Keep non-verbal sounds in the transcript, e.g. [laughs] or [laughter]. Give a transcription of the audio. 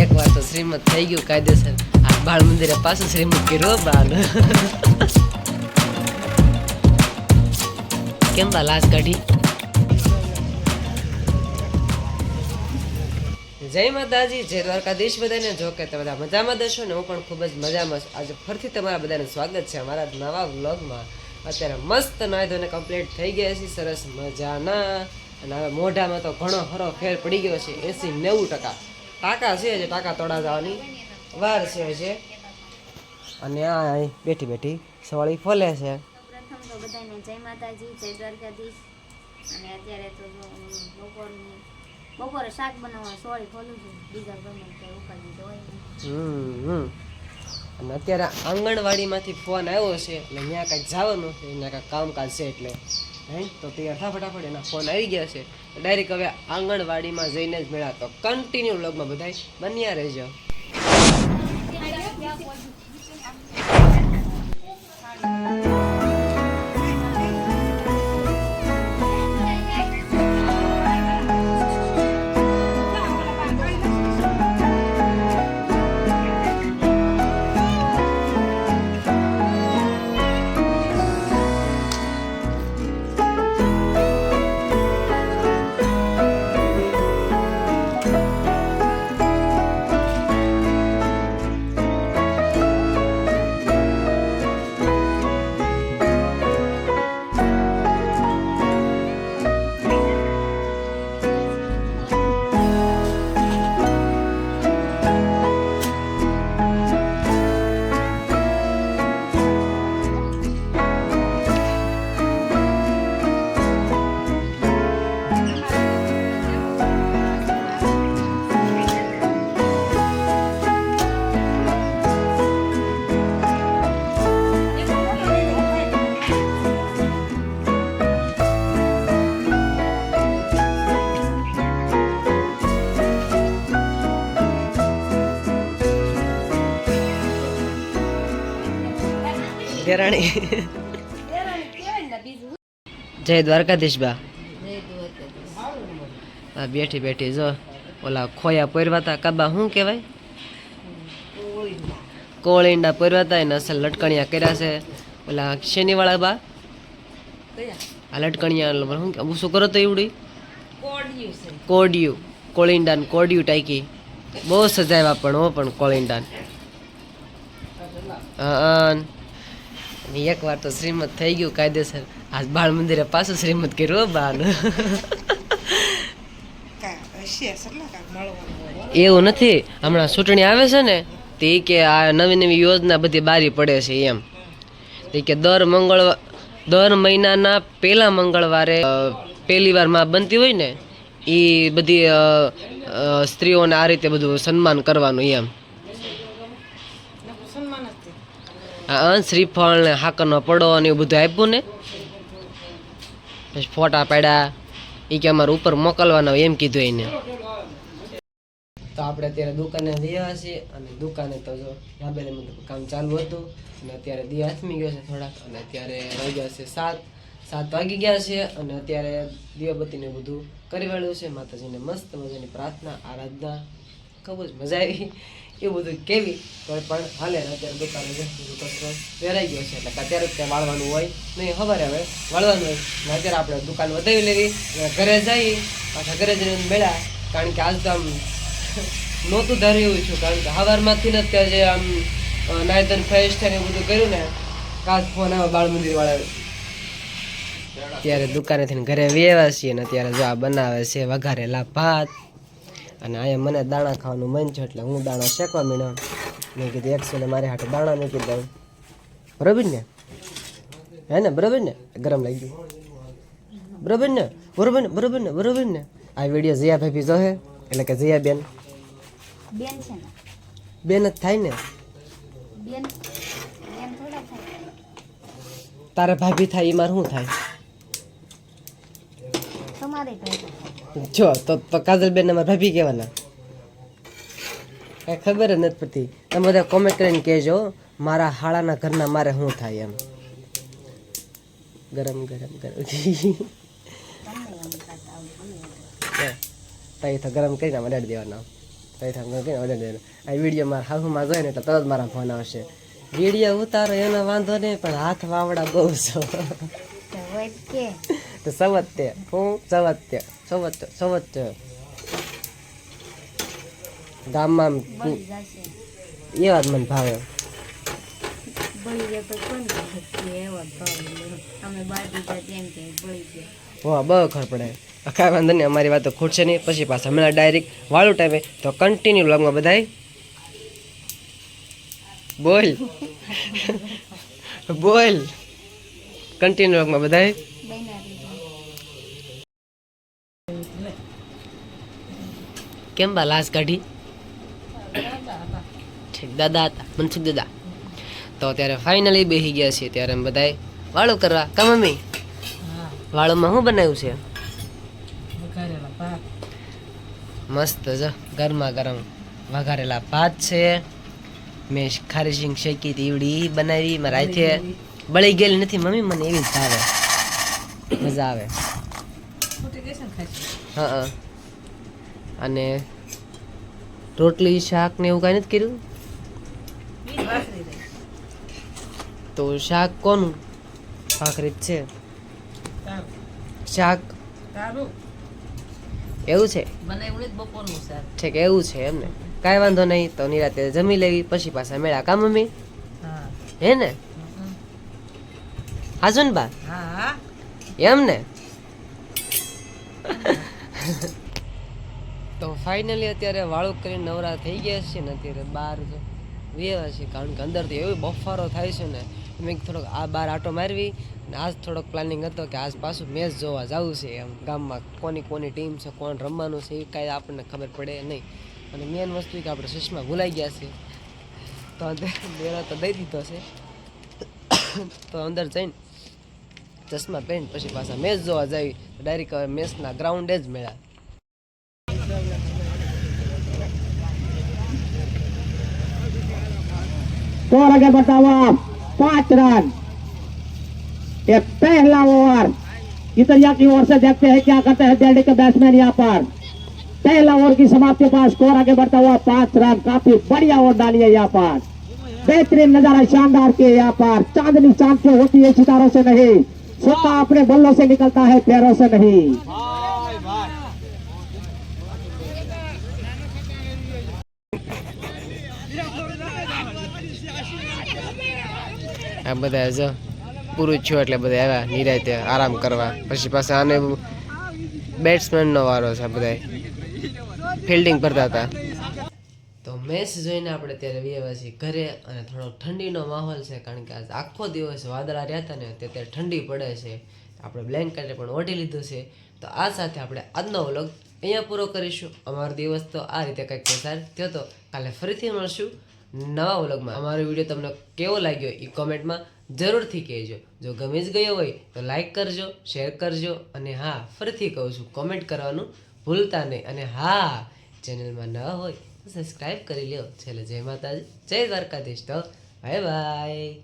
એક વાર તો શ્રીમદ થઈ ગયું, કાયદેસર. આ બાળ મંદિરે પાછું શ્રીમદ કર્યો બાલ [laughs] કેમ બા લાશ કાઢી? જય માતાજી, જય દ્વારકાધીશ બધાને. જો કે તમે બધા મજામાં દશો ને, હું પણ ખૂબ જ મજામાં છું. આજે ફરીથી તમારા બધાને સ્વાગત છે અમારા નવા વ્લોગમાં. અત્યારે મસ્ત નાહી ધોઈને કમ્પ્લીટ થઈ ગયા છે સરસ મજાના. અને હવે મોઢામાં તો ઘણો ખરો ફેર પડી ગયો છે, એસી નેવું ટકા. ટાંકા છે જે ટાંકા તોડા જવાની વાર છે હજે. અને આ બેઠી બેઠી સવાળી ફોલે છે. પ્રથમ તો બધાને જય માતાજી જય દ્વારકાધીશ. અને અત્યારે તો બપોરની બપોરે શાક બનાવવા સોળી ખોલું છું. બીજા ગમે તે ઉકાળી તો હોય હમ. અને અત્યારે આંગણવાડીમાંથી ફોન આવ્યો છે એટલે ત્યાં કાંઈક જવાનું છે ત્યાં કાંઈક કામકાજ છે એટલે. હે? તો તૈયાર થા ફટાફટ એના ફોન આવી ગયા છે. ડાયરેક્ટ હવે આંગણવાડીમાં જઈને જ મેળા. તો કન્ટિન્યુ વ્લોગમાં બધાય બન્યા રહેજો. દેરાણી જય દ્વારકાધીશ બા. બેઠી બેઠી જો, ઓલા ખોયા પરવાતા કાબા શું કહેવાય? કોળીંડા પરવાતા એને અસલ લટકણિયા કર્યા છે. ઓલા શેનીવાળા બા? આ લટકણિયા શું શું કરો તો એવડી. કોડિયું. કોળીંડા ને કોડિયું ટાઈકી બહુ સજાવ્યા પણ હો, પણ કોળીંડા હા એક વાર તો શ્રીમદ થઈ ગયું કાયદેસર. આજ બાળ મંદિરે પાછું શ્રીમદ કર્યું હો એવું નથી. હમણાં ચૂંટણી આવે છે ને, તે કે આ નવી નવી યોજના બધી બારી પડે છે એમ. તે કે દર મંગળવાર દર મહિનાના પહેલા મંગળવારે પહેલી વારમાં બનતી હોય ને એ બધી સ્ત્રીઓને આ રીતે બધું સન્માન કરવાનું એમ. હા શ્રીફળ ને હાકરનો પડો ને એવું બધું આપ્યું ને. પછી ફોટા પાડ્યા. એ કે અમારે ઉપર મોકલવાના એમ કીધું એને. તો આપણે અત્યારે દુકાને ગયા છીએ અને દુકાને તો જો રાબેલે કામ ચાલુ હતું. અને અત્યારે દી હાથમી ગયો છે થોડાક. અને અત્યારે રહી ગયા છે સાત. સાત વાગી ગયા છે અને અત્યારે દીવાબત્તીને બધું કરી વાળ્યું છે. માતાજીને મસ્ત મજાની પ્રાર્થના, આરાધના. ખૂબ જ મજા આવી. એવું બધું કેવી? તો પણ હાલે અત્યારે દુકાને વેરાઈ ગયો છે. એટલે અત્યારે જ ત્યાં વાળવાનું હોય. નહીં, ખબર હવે. વાળવાનું હોય. અત્યારે આપણે દુકાન વધાવી લેવી. ઘરે જઈ, પાછા ઘરે જઈને મેળા કારણ કે આજ તો આમ [laughs] નહોતું ધારી એવું છું. કારણ કે હવારમાંથી ને ત્યાં જે આમ નાયતન ફ્રેશ થઈને એવું બધું કર્યું ને કાચ ફોન આવે બાળ મંદિર વાળા ત્યારે દુકાનેથી ઘરે વેવા છીએ ને ત્યારે જો આ બનાવે છે વઘારેલા ભાત અને અહીંયા મને દાણા ખાવાનું મન છે એટલે હું દાણા શેકવા માંડ્યો મેં કીધું એકસોને મારી હાટે દાણા મૂકી દઉં. બરોબર ને? હે ને? બરોબર ને? ગરમ લાગી ગયું બરોબર ને? બરોબર ને? બરોબર ને? બરોબર ને? આ વીડિયો જયા ભાભી જોહે એટલે કે જયા બેન બેન જ થાય ને? તારે ભાભી થાય એ મારે શું થાય તમારે ભાઈ જો, તો તો કાજલબેન અમારા ભાભી કહેવાના. કાંઈ ખબર જ નથી પડતી. તમે બધા કોમેન્ટ કરીને કહેજો, મારા હાળાના ઘરના મારે શું થાય એમ. ગરમ ગરમ ગરમ. તઈ તો ગરમ કરીને રેડી દેવાના. કઈ થાય કરીને ઓર્ડર દે આ વીડિયો મારા હાથમાં જોઈએ ને એટલે તરત મારા ફોન આવશે. વીડિયો ઉતારો, એનો વાંધો નહીં, પણ હાથ વાવડા બહુ છો. તો કે તો સવત્ય હું સવત્ય સવત્ય સવત્ય ગામમાં એ વાત મને ભાવે વાહ બહુ ખબર પડે કાંઈ વાંધો નહીં અમારી વાત તો ખૂટશે નહીં પછી પાછા હમણાં ડાયરેક્ટ વાળું ટાઈમે તો કન્ટિન્યુ બ્લોગમાં બધાય બોલ બોલ કન્ટિન્યુ બ્લોગમાં બધાય બન્યા દીધા કેમ બા લાશ કાઢી? ઠીક દાદા હતા મનસુખ દાદા. તો અત્યારે ફાઇનલી બેસી ગયા છીએ ત્યારે અમે બધાએ વાળું કરવા. કા મમ્મી? વાળુમાં શું બનાવ્યું છે? મસ્ત જ ગરમા ગરમ વઘારેલા ભાત છે. મેં ખારી સિંગ શેકી તીવડી બનાવી મારા હાથે બળી ગયેલી નથી. મમ્મી મને એવી જ ભાવે. મજા આવે. હા હા. અને રોટલી શાક ને એવું કાંઈ નથી કર્યું? તો શાક કોનું? ભાખરી છે. શાક? એવું છે? ઠીક એવું છે એમને? કાંઈ વાંધો નહીં તો નિરાતે જમી લેવી પછી પાછા મેળા કા મમ્મી? હે. ને? હાજુ ને બા એમ ને? તો ફાઇનલી અત્યારે વાળું કરીને નવરા થઈ ગયા છે ને અત્યારે બહાર જો વેવા છે, કારણ કે અંદરથી એવી બફારો થાય છે ને મેં થોડોક આ બહાર આટો મારવી અને આજ થોડોક પ્લાનિંગ હતો કે આજ પાછું મેચ જોવા જવું છે એમ. ગામમાં કોની કોની ટીમ છે, કોણ રમવાનું છે, એ કાંઈ આપણને ખબર પડે નહીં. અને મેઇન વસ્તુ કે આપણે ચશ્મા ભૂલાઈ ગયા છે. તો મેળા તો દઈ દીધો છે. તો અંદર જઈને ચશ્મા પહેરીને પછી પાછા મેચ જોવા જાવી ડાયરેક્ટ હવે મેચના ગ્રાઉન્ડે જ મેળા आगे बताओ आप पाँच रन पहला ओवर। इतरिया की ओर से देखते हैं क्या करते हैं दिल्ली के बैट्समैन यहाँ पर। पहला ओवर की समाप्ति के बाद स्कोर आगे बढ़ता हुआ पाँच रन। काफ़ी बढ़िया ओवर डाली है यहाँ पर। बेहतरीन नज़ारा शानदार के यहाँ पर। चांदनी चाँद से होती है सितारों से नहीं। सोता अपने बल्लों से निकलता है पैरों से नहीं। આ બધા જો પૂરું થયું એટલે બધા આવ્યા નિરાતે આરામ કરવા. પછી પાછા આને બેટ્સમેનનો વારો છે બધા ફિલ્ડિંગ કરતા હતા. તો મેચ જોઈને આપણે ત્યારે વ્યવા છીએ ઘરે અને થોડો ઠંડીનો માહોલ છે કારણ કે આજ આખો દિવસ વાદળા રહ્યા હતા ને તે ત્યારે ઠંડી પડે છે. આપણે બ્લેન્કેટે પણ ઓઢી લીધું છે. તો આ સાથે આપણે આજનો વ્લોગ અહીંયા પૂરો કરીશું. અમારો દિવસ તો આ રીતે કંઈક પસાર થયો તો કાલે ફરીથી મળશું. નવા વ્લોગમાં અમારો વીડિયો તમને કેવો લાગ્યો એ કોમેન્ટમાં જરૂરથી કહેજો. જો ગમી જ ગયો હોય તો લાઈક કરજો શેર કરજો અને હા, ફરીથી કહું છું કોમેન્ટ કરવાનું ભૂલતા નહીં. અને હા ચેનલમાં ન હોય તો સબસ્ક્રાઈબ કરી લ્યો. છેલ્લે જય માતાજી, જય દ્વારકાધીશ તો બાય બાય